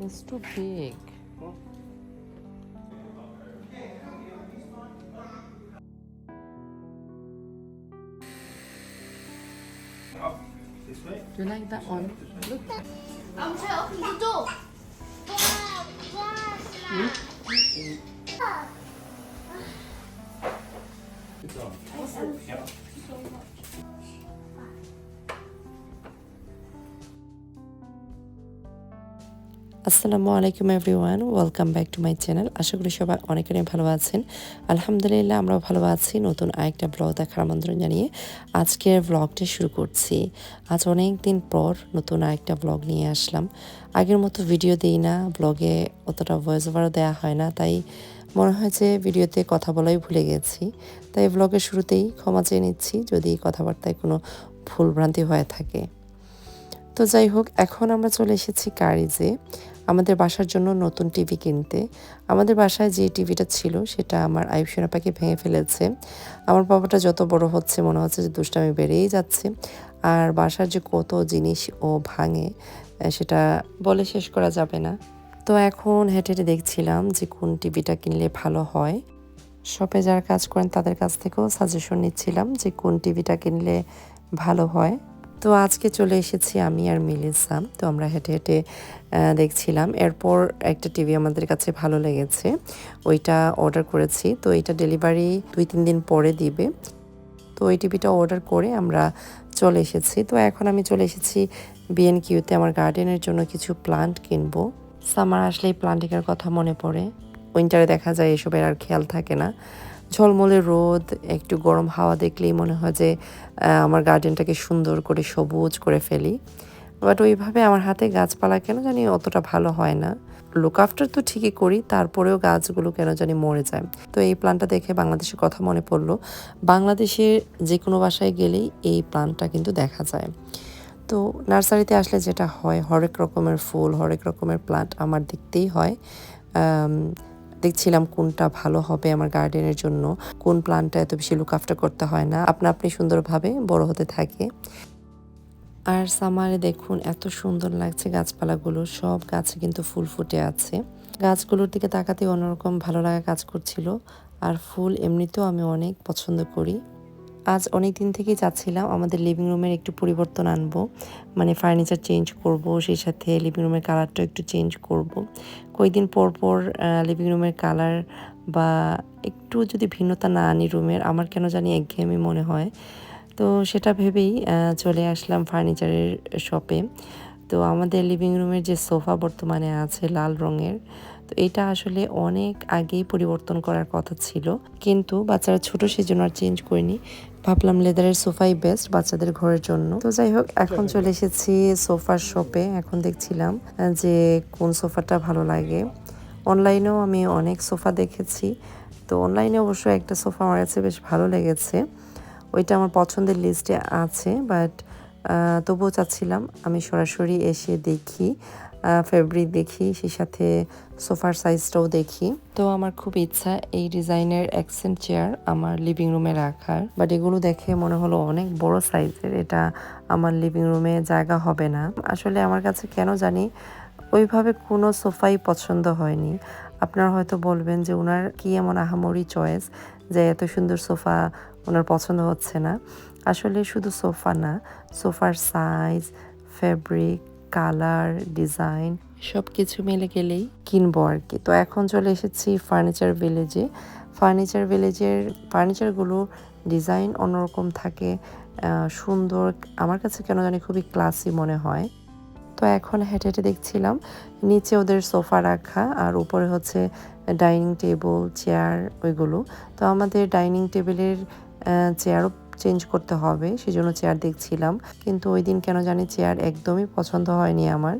It's too big. You like that one? Look. I'm trying to open the door. আসসালামু আলাইকুম everyone, welcome back to my channel. আশা করি সবাই অনেক অনেক ভালো আছেন। আলহামদুলিল্লাহ, আমরাও ভালো আছি নতুন আরেকটা ব্লগ দেখার আমন্ত্রণ জানিয়ে আজকের ব্লগটা শুরু করছি। আজ অনেক দিন পর নতুন আরেকটা ব্লগ নিয়ে আসলাম। আগের মতো ভিডিও দিই না, ব্লগে অতটা ভয়েস ওভারও দেওয়া হয় না, তাই মনে হয় যে ভিডিওতে কথা বলাই ভুলে গেছি। তাই ব্লগের শুরুতেই ক্ষমা চেয়ে নিচ্ছি, যদি কথাবার্তায় কোনো ভুলভ্রান্তি হয়ে থাকে। তো যাই হোক, এখন আমরা চলে এসেছি কারিজে। আমাদের বাসার জন্য নতুন টিভি কিনতে। আমাদের বাসায় যে টিভিটা ছিল, সেটা আমার আয়ুব পাখি ভেঙে ফেলেছে। আমার বাবাটা যত বড় হচ্ছে, মনে হচ্ছে যে দুষ্টামি বেড়েই যাচ্ছে। আর বাসার যে কত জিনিস ও ভাঙে সেটা বলে শেষ করা যাবে না। তো এখন হেঁটে হেঁটে দেখছিলাম যে কোন টিভিটা কিনলে ভালো হয়। শপে যারা কাজ করেন, তাদের কাছ থেকেও সাজেশন নিচ্ছিলাম যে কোন টিভিটা কিনলে ভালো হয়। তো আজকে চলে এসেছি আমি আর মিলিসা। তো আমরা হেঁটে হেঁটে দেখছিলাম। এরপর একটা টিভি আমাদের কাছে ভালো লেগেছে। ওইটা অর্ডার করেছি। তো এটা ডেলিভারি দুই, তিন দিন পরে দিবে। তো ওই টিভিটা অর্ডার করে আমরা চলে এসেছি। তো এখন আমি চলে এসেছি বিএনকিউতে আমার গার্ডেনের জন্য কিছু প্লান্ট কিনবো। সামার আসলেই প্লান্টিংয়ের কথা মনে পড়ে। উইন্টারে দেখা যায় এসবের আর খেয়াল থাকে না। ঝলমলে রোদ, একটু গরম হাওয়া দেখলেই মনে হয় যে আমার গার্ডেনটাকে সুন্দর করে সবুজ করে ফেলি। বাট ওইভাবে আমার হাতে গাছপালা কেন জানি অতটা ভালো হয় না। লুক আফটার তো ঠিকই করি, তারপরেও গাছগুলো কেন জানি মরে যায়। তো এই প্ল্যানটা দেখে বাংলাদেশের কথা মনে পড়ল। বাংলাদেশের যে কোনো বাসায় গেলেই এই প্ল্যানটা কিন্তু দেখা যায়। তো নার্সারিতে আসলে যেটা হয়, হরেক রকমের ফুল, হরেক রকমের প্লান্ট আমার দেখতেই হয়। দেখছিলাম কোনটা ভালো হবে আমার গার্ডেনের জন্য, কোন প্লান্টটা এত বেশি লুক আফটার করতে হয় না। আপনা আপনি সুন্দরভাবে বড় হতে থাকে। আর সামারে দেখুন এত সুন্দর লাগছে গাছপালাগুলো, সব গাছে কিন্তু ফুল ফুটে আছে। গাছগুলোর দিকে তাকাতে অন্যরকম ভালো লাগা কাজ করছিল। আর ফুল এমনিতেও আমি অনেক পছন্দ করি। আজ অনেক দিন থেকেই চাচ্ছিলাম আমাদের লিভিং রুমের একটু পরিবর্তন আনব। মানে ফার্নিচার চেঞ্জ করব, সেই সাথে লিভিং রুমের কালারটা একটু চেঞ্জ করব। কয়েকদিন পর পর লিভিং রুমের কালার বা একটু যদি ভিন্নতা না আনি রুমের আমার কেন জানি একঘেয়েমি মনে হয়। তো সেটা ভেবেই চলে আসলাম ফার্নিচারের শপে তো আমাদের লিভিং রুমের যে সোফা বর্তমানে আছে লাল রঙের তো এটা আসলে অনেক আগেই পরিবর্তন করার কথা ছিল। কিন্তু বাচ্চারা ছোট সেজন্য আর চেঞ্জ করিনি। ভাবলাম লেদারের সোফাই বেস্ট বাচ্চাদের ঘরের জন্য। তো যাই হোক, এখন চলে এসেছি সোফার শপে এখন দেখছিলাম যে কোন সোফাটা ভালো লাগে। অনলাইনেও আমি অনেক সোফা দেখেছি। তো অনলাইনে অবশ্য একটা সোফা আমার কাছে বেশ ভালো লেগেছে। ওইটা আমার পছন্দের লিস্টে আছে বাট তবুও চাচ্ছিলাম আমি সরাসরি এসে দেখি। ফেব্রিক দেখি সেই সাথে সোফার সাইজটাও দেখি। তো আমার খুব ইচ্ছা এই ডিজাইনের অ্যাকসেন্ট চেয়ার আমার লিভিং রুমে রাখার। বাট এগুলো দেখে মনে হলো অনেক বড় সাইজের এটা আমার লিভিং রুমে জায়গা হবে না। আসলে আমার কাছে কেন জানি ওইভাবে কোনো সোফাই পছন্দ হয়নি। আপনারা হয়তো বলবেন যে ওনার কি এমন আহামরি চয়েস যে এত সুন্দর সোফা ওনার পছন্দ হচ্ছে না। আসলে শুধু সোফা না সোফার সাইজ ফেব্রিক কালার ডিজাইন সব কিছু মিলে গেলেই কিনবো আর কি। তো এখন চলে এসেছি ফার্নিচার ভিলেজে। ফার্নিচার ভিলেজের ফার্নিচারগুলো ডিজাইন অন্যরকম থাকে সুন্দর আমার কাছে কেন জানি খুবই ক্লাসি মনে হয়। তো এখন হেঁটে হেঁটে দেখছিলাম নিচে ওদের সোফা রাখা আর উপরে হচ্ছে ডাইনিং টেবিল চেয়ার ওইগুলো। তো আমাদের ডাইনিং টেবিলের চেয়ারও চেঞ্জ করতে হবে সেই জন্য চেয়ার দেখছিলাম। কিন্তু ওই দিন কেন জানি চেয়ার একদমই পছন্দ হয়নি আমার।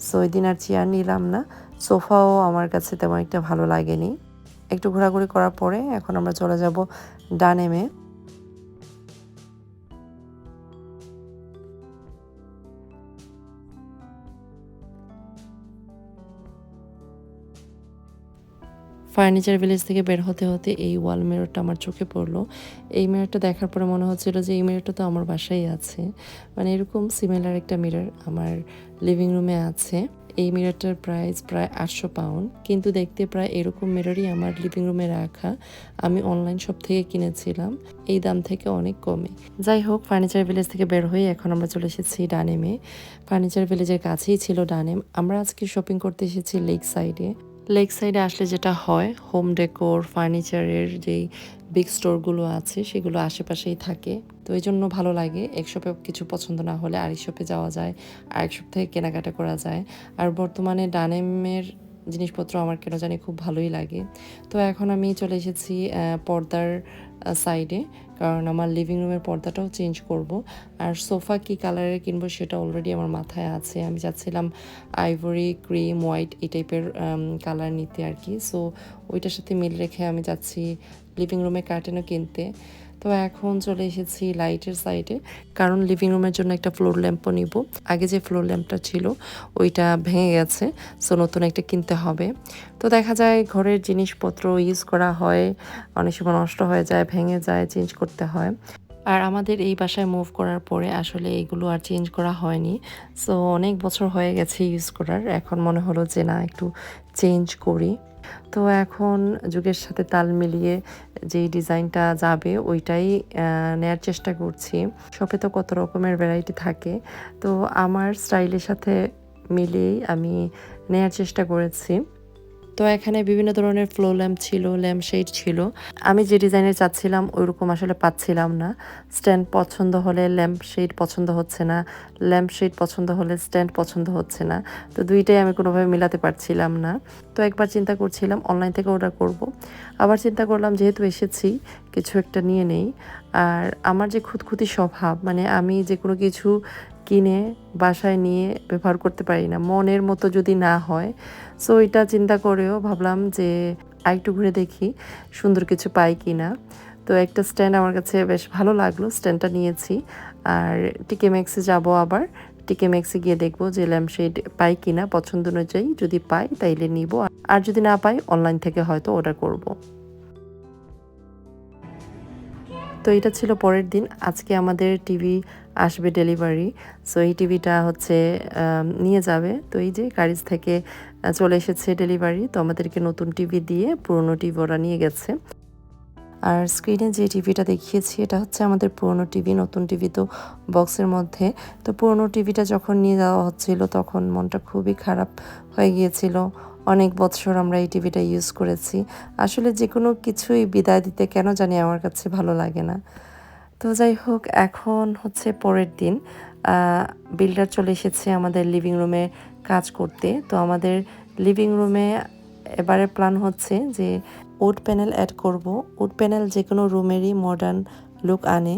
সো ওই দিন আর চেয়ার নিলাম না। সোফাও আমার কাছে তেমন একটা ভালো লাগেনি। একটু ঘোরাঘুরি করার পরে এখন আমরা চলে যাব ডানেমে ফার্নিচার ভিলেজ থেকে বের হতে হতে এই ওয়াল মিররটা আমার চোখে পড়ল। এই মিররটা দেখার পরে মনে হচ্ছিল যে এই মিররটা তো আমার বাসায় আছে। মানে এরকম সিমিলার একটা মিরর আমার লিভিং রুমে আছে। এই মিররটার প্রাইস প্রায় আটশো পাউন্ড কিন্তু দেখতে প্রায় এরকম মিররই আমার লিভিং রুমে রাখা আমি অনলাইন শপ থেকে কিনেছিলাম। এই দাম থেকে অনেক কমে। যাই হোক ফার্নিচার ভিলেজ থেকে বের হয়ে এখন আমরা চলে এসেছি ডানেমে ফার্নিচার ভিলেজের কাছেই ছিল ডানেম আমরা আজকে শপিং করতে এসেছি লেক সাইডে লেক সাইডে আসলে যেটা হয় হোম ডেকোর ফার্নিচারের যেই বিগ স্টোরগুলো আছে, সেগুলো আশেপাশেই থাকে। তো এই জন্য ভালো লাগে। এক শপে কিছু পছন্দ না হলে আরেক শপে যাওয়া যায়, আরেক শপ থেকে কেনাকাটা করা যায়। আর বর্তমানে ডানেমের জিনিসপত্র আমার কেন জানি খুব ভালোই লাগে। তো এখন আমি চলে এসেছি পর্দার সাইডে কারণ আমার লিভিং রুমের পর্দাটাও চেঞ্জ করব। আর সোফা কি কালারের কিনবো সেটা অলরেডি আমার মাথায় আছে। আমি চাচ্ছিলাম আইভরি ক্রিম হোয়াইট এই টাইপের কালার নিতে আর কি। সো ওইটার সাথে মিল রেখে আমি যাচ্ছি লিভিং রুমে কার্টেনও কিনতে। তো এখন চলে এসেছি লাইটের সাইডে কারণ লিভিং রুমের জন্য একটা ফ্লোর ল্যাম্পও নিব। আগে যে ফ্লোর ল্যাম্পটা ছিল, ওইটা ভেঙে গেছে। সো নতুন একটা কিনতে হবে। তো দেখা যায় ঘরের জিনিসপত্র ইউজ করা হয়। অনেক সময় নষ্ট হয়ে যায়, ভেঙে যায় চেঞ্জ করতে হয়। আর আমাদের এই বাসায় মুভ করার পরে আসলে এগুলো আর চেঞ্জ করা হয়নি। সো অনেক বছর হয়ে গেছে ইউজ করার। এখন মনে হলো যে না, একটু চেঞ্জ করি। তো এখন যুগের সাথে তাল মিলিয়ে যেই ডিজাইনটা যাবে, ওইটাই নেয়ার চেষ্টা করছি। শপে তো কত রকমের ভ্যারাইটি থাকে। তো আমার স্টাইলের সাথে মিলিয়েই আমি নেয়ার চেষ্টা করেছি। তো এখানে বিভিন্ন ধরনের ফ্লো ল্যাম্প ছিল ল্যাম্প শেড ছিল। আমি যে ডিজাইনের চাচ্ছিলাম, ওইরকম আসলে পাচ্ছিলাম না। স্ট্যান্ড পছন্দ হলে ল্যাম্প শেড পছন্দ হচ্ছে না ল্যাম্প শেড পছন্দ হলে স্ট্যান্ড পছন্দ হচ্ছে না। তো দুইটাই আমি কোনোভাবে মিলাতে পারছিলাম না। তো একবার চিন্তা করছিলাম অনলাইন থেকে অর্ডার করব। আবার চিন্তা করলাম, যেহেতু এসেছি, কিছু একটা নিয়ে নেই। আর আমার যে খুঁতখুঁতি স্বভাব মানে আমি যে কোনো কিছু কিনে, বাসায় নিয়ে ব্যবহার করতে পারি না। মনের মতো যদি না হয়। সো এটা চিন্তা করেও ভাবলাম যে আরেকটু ঘুরে দেখি সুন্দর কিছু পাই কি না তো একটা স্ট্যান্ড আমার কাছে বেশ ভালো লাগল, স্ট্যান্ডটা নিয়েছি। আর টিকে ম্যাক্সে যাব আবার। টিকে ম্যাক্সে গিয়ে দেখব যে ল্যাম্পশেড পাই কি না পছন্দ অনুযায়ী যদি পাই তাইলে নিব। আর যদি না পাই অনলাইন থেকে হয়তো অর্ডার করব। তো এটা ছিল পরের দিন। আজকে আমাদের টিভি আসবে ডেলিভারি সো এই টিভিটা হচ্ছে নিয়ে যাবে। তো এই যে গাড়িজ থেকে চলে এসেছে ডেলিভারি তো আমাদেরকে নতুন টিভি দিয়ে পুরনো টিভি ওরা নিয়ে গেছে। আর স্ক্রিনে যে টিভিটা দেখিয়েছি, এটা হচ্ছে আমাদের পুরনো টিভি, নতুন টিভি তো বক্সের মধ্যে। তো পুরনো টিভিটা যখন নিয়ে যাওয়া হচ্ছিল, তখন মনটা খুবই খারাপ হয়ে গিয়েছিল। অনেক বছর আমরা এই টিভিটা ইউজ করেছি। আসলে যে কোনো কিছুই বিদায় দিতে কেন জানি আমার কাছে ভালো লাগে না। তো যাই হোক, এখন হচ্ছে পরের দিন। বিল্ডার চলে এসেছে আমাদের লিভিং রুমে কাজ করতে। তো আমাদের লিভিং রুমে এবারে প্ল্যান হচ্ছে যে উড প্যানেল অ্যাড করব। উড প্যানেল যে কোনো রুমেরই মডার্ন লুক আনে।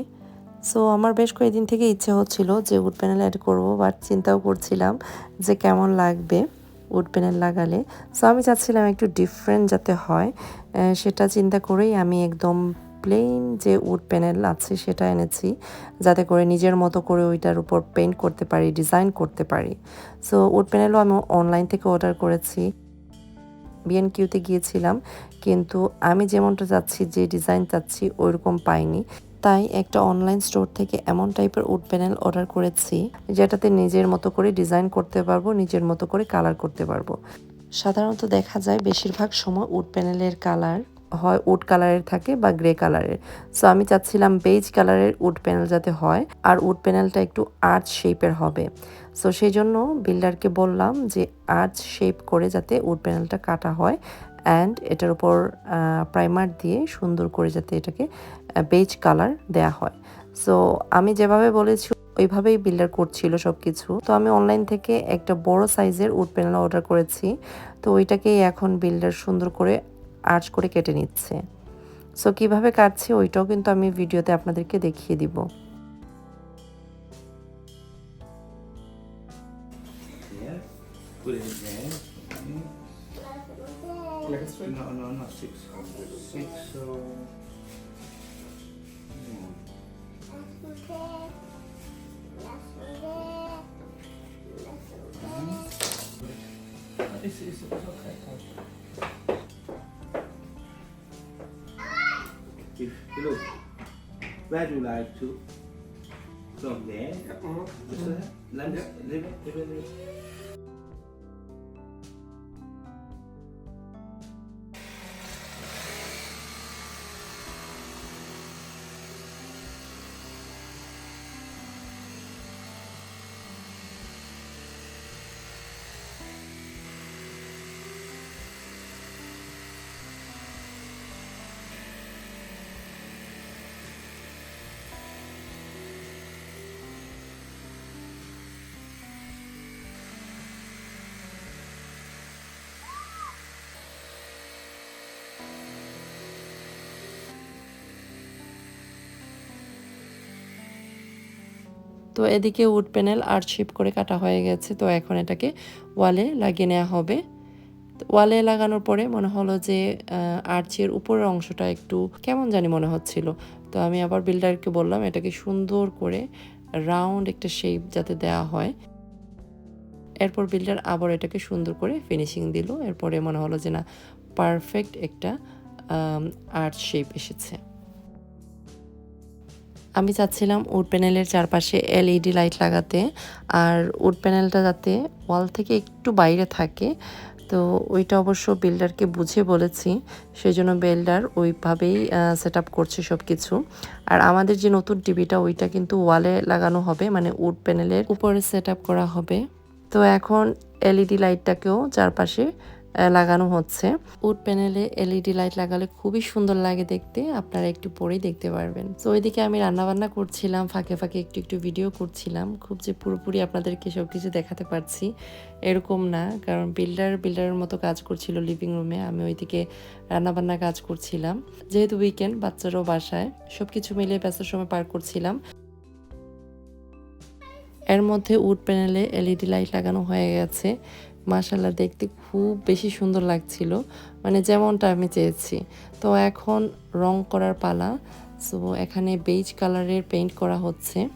সো আমার বেশ কয়েকদিন থেকে ইচ্ছে হচ্ছিল যে উড প্যানেল অ্যাড করব বাট চিন্তাও করছিলাম যে কেমন লাগবে। উড প্যানেল লাগালে। সো আমি চাচ্ছিলাম একটু ডিফারেন্ট যাতে হয়। সেটা চিন্তা করেই আমি একদম প্লেন যে উড প্যানেল আছে সেটা এনেছি, যাতে করে নিজের মতো করে ওইটার উপর পেইন্ট করতে পারি ডিজাইন করতে পারি। সো উড প্যানেলও আমি অনলাইন থেকে অর্ডার করেছি। বিএন কিউতে গিয়েছিলাম, কিন্তু আমি যেমনটা চাচ্ছি, যে ডিজাইন চাচ্ছি, ওইরকম পাইনি। তাই একটা অনলাইন স্টোর থেকে এমন টাইপের উড প্যানেল অর্ডার করেছি, যেটাতে নিজের মতো করে ডিজাইন করতে পারব, নিজের মতো করে কালার করতে পারব। সাধারণত দেখা যায় বেশিরভাগ সময় উড প্যানেলের কালার হয় উড কালারের থাকে বা গ্রে কালারের সো আমি চাচ্ছিলাম বেজ কালারের উড প্যানেল যাতে হয়, আর উড প্যানেলটা একটু আর্চ শেপের হবে। সো সেই জন্য বিল্ডারকে বললাম যে আর্চ শেপ করে যাতে উড প্যানেলটা কাটা হয় অ্যান্ড এটার উপর প্রাইমার দিয়ে সুন্দর করে যাতে এটাকে বেজ কালার দেয়া হয় সো আমি যেভাবে বলেছি ওইভাবেই বিল্ডার করছিল সব কিছু তো আমি অনলাইন থেকে একটা বড় সাইজের উড প্যানেল অর্ডার করেছি তো ওইটাকেই এখন বিল্ডার সুন্দর করে আর্চ করে কেটে নিচ্ছে সো কীভাবে কাটছে ওইটাও কিন্তু আমি ভিডিওতে আপনাদেরকে দেখিয়ে দিব? No, no, no, six. Six, so. Where do you like to? From there? Uh-huh. That? Let me, তো এদিকে উড প্যানেল আর্ট শেপ করে কাটা হয়ে গেছে। তো এখন এটাকে ওয়ালে লাগিয়ে নেওয়া হবে। ওয়ালে লাগানোর পরে মনে হলো যে আর্চের উপরের অংশটা একটু কেমন জানি মনে হচ্ছিল। তো আমি আবার বিল্ডারকে বললাম, এটাকে সুন্দর করে রাউন্ড একটা শেপ যাতে দেওয়া হয়। এরপর বিল্ডার আবার এটাকে সুন্দর করে ফিনিশিং দিল। এরপরে মনে হলো যে, না পারফেক্ট একটা আর্ট শেপ এসেছে। আমি চাচ্ছিলাম উড প্যানেলের চারপাশে এলইডি লাইট লাগাতে, আর উড প্যানেলটা যাতে ওয়াল থেকে একটু বাইরে থাকে। তো ওইটা অবশ্য বিল্ডারকে বুঝে বলেছি সেই জন্য বিল্ডার ওইভাবেই সেট আপ করছে সব কিছু আর আমাদের যে নতুন টিভিটা, ওইটা কিন্তু ওয়ালে লাগানো হবে মানে উড প্যানেলের উপরে সেট করা হবে। তো এখন এলইডি লাইটটাকেও চারপাশে লাগানো হচ্ছে। উড প্যানেলে এলইডি লাইট লাগালে খুবই সুন্দর লাগে দেখতে। আপনারা একটু পরেই দেখতে পারবেন। তো ওইদিকে আমি রান্না বান্না করছিলাম, ফাঁকে ফাঁকে একটু একটু ভিডিও করছিলাম। খুব যে পুরোপুরি আপনাদেরকে সব কিছু দেখাতে পারছি, এরকম না। কারণ বিল্ডার বিল্ডারের মতো কাজ করছিল লিভিং রুমে আমি ওইদিকে রান্নাবান্না কাজ করছিলাম। যেহেতু উইকেন্ড বাচ্চারাও বাসায় সব কিছু মিলিয়ে ব্যস্ত সময় পার করছিলাম। এর মধ্যে উড প্যানেলে এলইডি লাইট লাগানো হয়ে গেছে। মাশাল্লাহ দেখতে খুব বেশি সুন্দর লাগছিল। মানে যেমনটা আমি চেয়েছি। তো এখন রং করার পালা। সো, এখানে বেজ কালারের পেইন্ট করা হচ্ছে।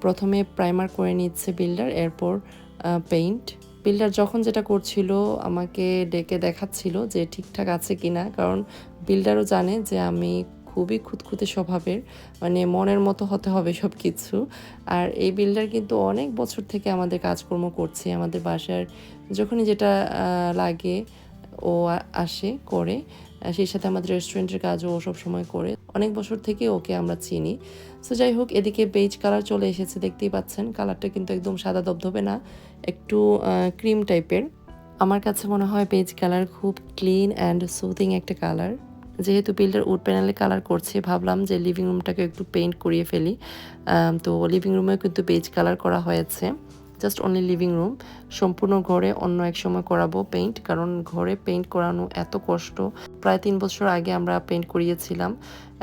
প্রথমে প্রাইমার করে নিচ্ছে বিল্ডার, এরপর পেইন্ট। বিল্ডার যখন যেটা করছিল, আমাকে ডেকে দেখাচ্ছিল যে ঠিকঠাক আছে কিনা। কারণ বিল্ডারও জানে যে আমি খুবই খুঁতখুঁতে স্বভাবের মানে মনের মতো হতে হবে সব কিছু আর এই বিল্ডার কিন্তু অনেক বছর থেকে আমাদের কাজকর্ম করছে, আমাদের বাসার যখনই যেটা লাগে, ও আসে, করে সেই সাথে আমাদের রেস্টুরেন্টের কাজও ও সব সময় করে। অনেক বছর থেকে ওকে আমরা চিনি। সো যাই হোক, এদিকে বেজ কালার চলে এসেছে, দেখতেই পাচ্ছেন। কালারটা কিন্তু একদম সাদা দবদবে না, একটু ক্রিম টাইপের আমার কাছে মনে হয় বেজ কালার খুব ক্লিন অ্যান্ড সুথিং একটা কালার যেহেতু বিল্ডার উড প্যানেলে কালার করছে, ভাবলাম যে লিভিং রুমটাকে একটু পেইন্ট করিয়ে ফেলি। তো লিভিং রুমেও কিন্তু বেজ কালার করা হয়েছে। জাস্ট অনলি লিভিং রুম সম্পূর্ণ ঘরে অন্য এক সময় করাবো পেইন্ট কারণ ঘরে পেইন্ট করানো এত কষ্ট। প্রায় তিন বছর আগে আমরা পেইন্ট করিয়েছিলাম।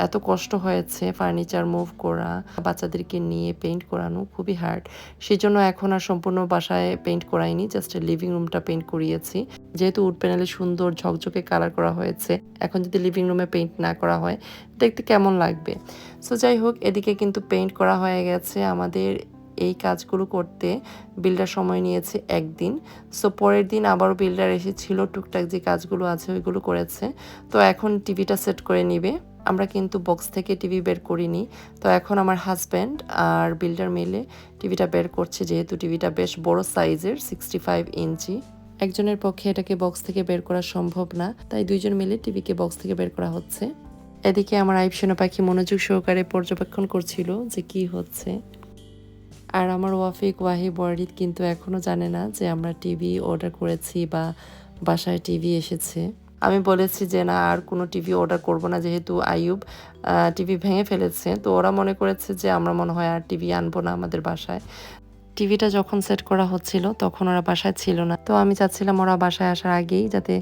এত কষ্ট হয়েছে ফার্নিচার মুভ করা, বাচ্চাদেরকে নিয়ে পেইন্ট করানো, খুবই হার্ড সেই জন্য এখন আর সম্পূর্ণ বাসায় পেইন্ট করাইনি জাস্ট লিভিং রুমটা পেইন্ট করিয়েছি। যেহেতু উড প্যানেলে সুন্দর ঝকঝকে কালার করা হয়েছে, এখন যদি লিভিং রুমে পেইন্ট না করা হয়, দেখতে কেমন লাগবে? সো যাই হোক, এদিকে কিন্তু পেইন্ট করা হয়ে গেছে আমাদের এই কাজগুলো করতে বিল্ডার সময় নিয়েছে একদিন। সো পরের দিন আবারও বিল্ডার এসেছিল, টুকটাক যে কাজগুলো আছে ওইগুলো করেছে। তো এখন টিভিটা সেট করে নিবে। আমরা কিন্তু বক্স থেকে টিভি বের করিনি। তো এখন আমার হাজব্যান্ড আর বিল্ডার মিলে টিভিটা বের করছে, যেহেতু টিভিটা বেশ বড় সাইজের সিক্সটি ফাইভ ইঞ্চি একজনের পক্ষে এটাকে বক্স থেকে বের করা সম্ভব না, তাই দুইজন মিলে টিভিকে বক্স থেকে বের করা হচ্ছে। এদিকে আমার আইপসোনা পাখি মনোযোগ সহকারে পর্যবেক্ষণ করছিল যে কি হচ্ছে। আর আমার ওয়াফিক ওয়াহি ওয়ারিদ কিন্তু এখনও জানে না যে আমরা টিভি অর্ডার করেছি বা বাসায় টিভি এসেছে। আমি বলেছি যে, না, আর কোনো টিভি অর্ডার করব না যেহেতু আইয়ুব টিভি ভেঙে ফেলেছে। তো ওরা মনে করেছে যে, আমরা মনে হয় আর টিভি আনব না আমাদের বাসায়। টিভিটা যখন সেট করা হচ্ছিল, তখন ওরা বাসায় ছিল না। তো আমি চাচ্ছিলাম ওরা বাসায় আসার আগেই যাতে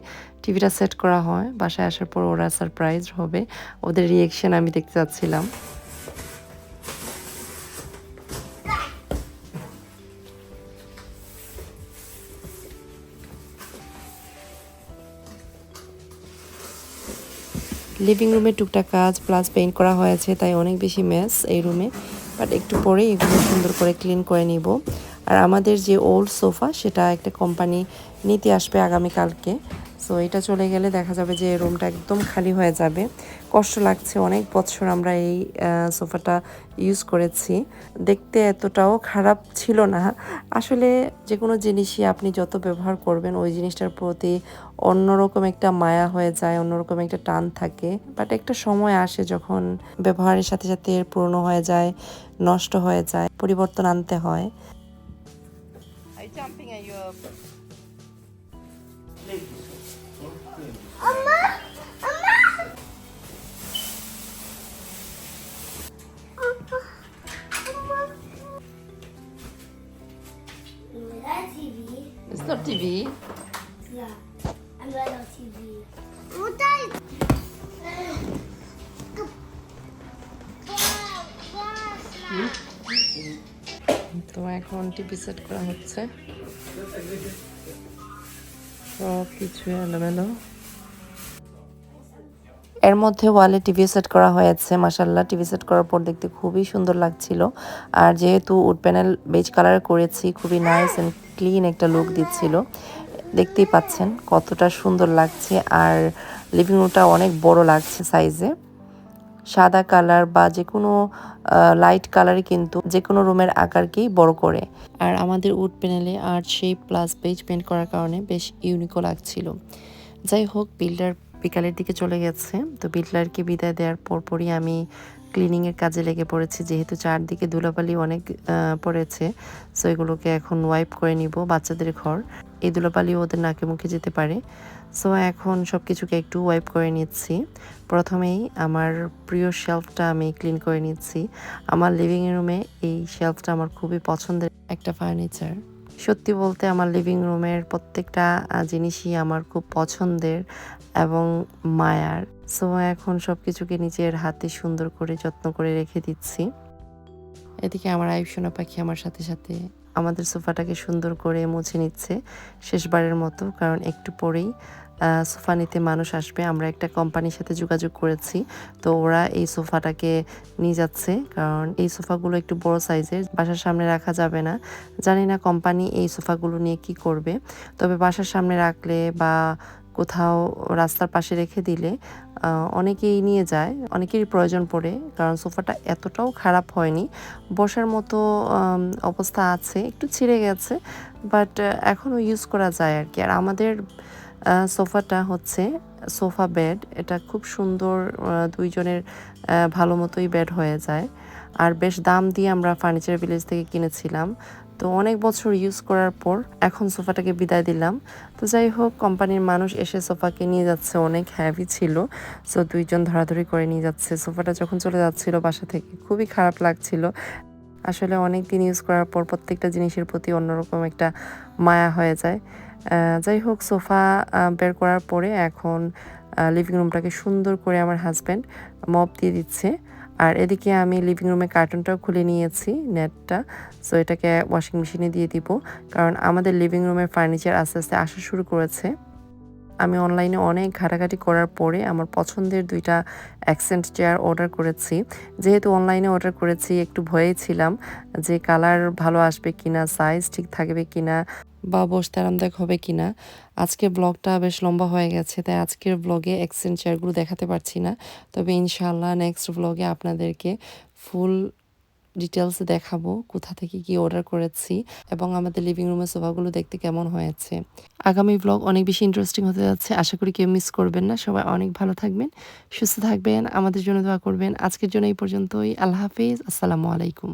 টিভিটা সেট করা হয়। বাসায় আসার পর ওরা সারপ্রাইজ হবে। ওদের রিয়েকশন আমি দেখতে চাচ্ছিলাম। লিভিং রুমে টুকটাক কাজ প্লাস পেইন্ট করা হয়েছে, তাই অনেক বেশি ম্যাস এই রুমে বাট একটু পরে এগুলো সুন্দর করে ক্লিন করে নিব। আর আমাদের যে ওল্ড সোফা সেটা একটা কোম্পানি নিতে আসবে আগামীকালকে। সো এটা চলে গেলে দেখা যাবে যে রুমটা একদম খালি হয়ে যাবে। কষ্ট লাগছে অনেক বছর আমরা এই সোফাটা ইউজ করেছি। দেখতে এতটাও খারাপ ছিল না। আসলে যে কোনো জিনিসই আপনি যত ব্যবহার করবেন, ওই জিনিসটার প্রতি অন্যরকম একটা মায়া হয়ে যায়, অন্যরকম একটা টান থাকে। বাট একটা সময় আসে যখন ব্যবহারের সাথে সাথে এর পুরনো হয়ে যায়, নষ্ট হয়ে যায়, পরিবর্তন আনতে হয়। It's not TV. Yeah. I'm on TV. What তো এখন টিভি সেট করা হচ্ছে সব কিছু এলোমেলো এর মধ্যে ওয়ালে টিভি সেট করা হয়েছে মাসাল্লাহ টিভি সেট করার পর দেখতে খুবই সুন্দর লাগছিল। আর যেহেতু উড প্যানেল বেজ কালার করেছি, খুবই নাইস অ্যান্ড ক্লিন একটা লুক দিচ্ছিল। দেখতেই পাচ্ছেন কতটা সুন্দর লাগছে। আর লিভিং রুমটা অনেক বড় লাগছে সাইজে সাদা কালার বা যে কোনো লাইট কালারই কিন্তু যে কোনো রুমের আকারকেই বড় করে। আর আমাদের উড প্যানেলে art shape plus beige paint করার কারণে বেশ ইউনিকও লাগছিল। যাই হোক বিল্ডার বিকালের দিকে চলে গেছে। তো বিল্ডারকে বিদায় দেওয়ার পরপরই আমি ক্লিনিংয়ের কাজে লেগে পড়েছি। যেহেতু চারদিকে ধুলাবালি অনেক পড়েছে সো এগুলোকে এখন ওয়াইপ করে নিব বাচ্চাদের ঘর। এই ধুলাবালি ওদের নাকে মুখে যেতে পারে। সো এখন সব কিছুকে একটু ওয়াইপ করে নিচ্ছি। প্রথমেই আমার প্রিয় শেলফটা আমি ক্লিন করে নিচ্ছি। আমার লিভিং রুমে এই শেলফটা আমার খুবই পছন্দের একটা ফার্নিচার সত্যি বলতে আমার লিভিং রুমের প্রত্যেকটা জিনিসই আমার খুব পছন্দের এবং মায়ার। সো এখন সব কিছুকে নিজের হাতে সুন্দর করে, যত্ন করে রেখে দিচ্ছি। এদিকে আমার আয়ুষনা পাখি আমার সাথে সাথে আমাদের সোফাটাকে সুন্দর করে মুছে নিচ্ছে শেষবারের মতো, কারণ একটু পরেই সোফা নিতে মানুষ আসবে। আমরা একটা কোম্পানির সাথে যোগাযোগ করেছি। তো ওরা এই সোফাটাকে নিয়ে যাচ্ছে। কারণ এই সোফাগুলো একটু বড় সাইজের, বাসার সামনে রাখা যাবে না। জানি না কোম্পানি এই সোফাগুলো নিয়ে কি করবে। তবে বাসার সামনে রাখলে বা কোথাও রাস্তার পাশে রেখে দিলে অনেকেই নিয়ে যায়। অনেকেরই প্রয়োজন পড়ে। কারণ সোফাটা এতটাও খারাপ হয়নি। বসার মতো অবস্থা আছে। একটু ছিঁড়ে গেছে। বাট এখনও ইউজ করা যায় আর কি। আর আমাদের সোফাটা হচ্ছে সোফা বেড। এটা খুব সুন্দর দুইজনের ভালো মতোই বেড হয়ে যায়। আর বেশ দাম দিয়ে আমরা ফার্নিচার ভিলেজ থেকে কিনেছিলাম। তো অনেক বছর ইউজ করার পর এখন সোফাটাকে বিদায় দিলাম। তো যাই হোক, কোম্পানির মানুষ এসে সোফাকে নিয়ে যাচ্ছে, অনেক হ্যাভি ছিল। সো দুইজন ধরাধরি করে নিয়ে যাচ্ছে। সোফাটা যখন চলে যাচ্ছিল বাসা থেকে, খুবই খারাপ লাগছিল। আসলে অনেক দিন ইউজ করার পর প্রত্যেকটা জিনিসের প্রতি অন্যরকম একটা মায়া হয়ে যায়। যাই হোক সোফা বের করার পরে এখন লিভিং রুমটাকে সুন্দর করে আমার হাজব্যান্ড মপ দিয়ে দিচ্ছে। আর এদিকে আমি লিভিং রুমে কার্টুনটাও খুলে নিয়েছি নেটটা সো এটাকে ওয়াশিং মেশিনে দিয়ে দিব। কারণ আমাদের লিভিং রুমের ফার্নিচার আস্তে আস্তে আসা শুরু করেছে। আমি অনলাইনে অনেক ঘাটাঘাটি করার পরে আমার পছন্দের দুইটা অ্যাকসেন্ট চেয়ার অর্ডার করেছি। যেহেতু অনলাইনে অর্ডার করেছি, একটু ভয়েই ছিলাম যে কালার ভালো আসবে কিনা সাইজ ঠিক থাকবে কিনা। বা বসতে আরামদায়ক হবে কিনা। আজকে ব্লগটা বেশ লম্বা হয়ে গেছে, তাই আজকের ব্লগে এক্সচেঞ্জ চেয়ারগুলো দেখাতে পারছি না। তবে ইনশাল্লাহ নেক্সট ব্লগে আপনাদেরকে ফুল ডিটেলস দেখাবো কোথা থেকে কি অর্ডার করেছি এবং আমাদের লিভিং রুমের সোফাগুলো দেখতে কেমন হয়েছে। আগামী ব্লগ অনেক বেশি ইন্টারেস্টিং হতে যাচ্ছে, আশা করি কেউ মিস করবেন না। সবাই অনেক ভালো থাকবেন, সুস্থ থাকবেন, আমাদের জন্য দোয়া করবেন। আজকের জন্য এই পর্যন্তই, আল্লাহ হাফিজ, আসসালামু আলাইকুম।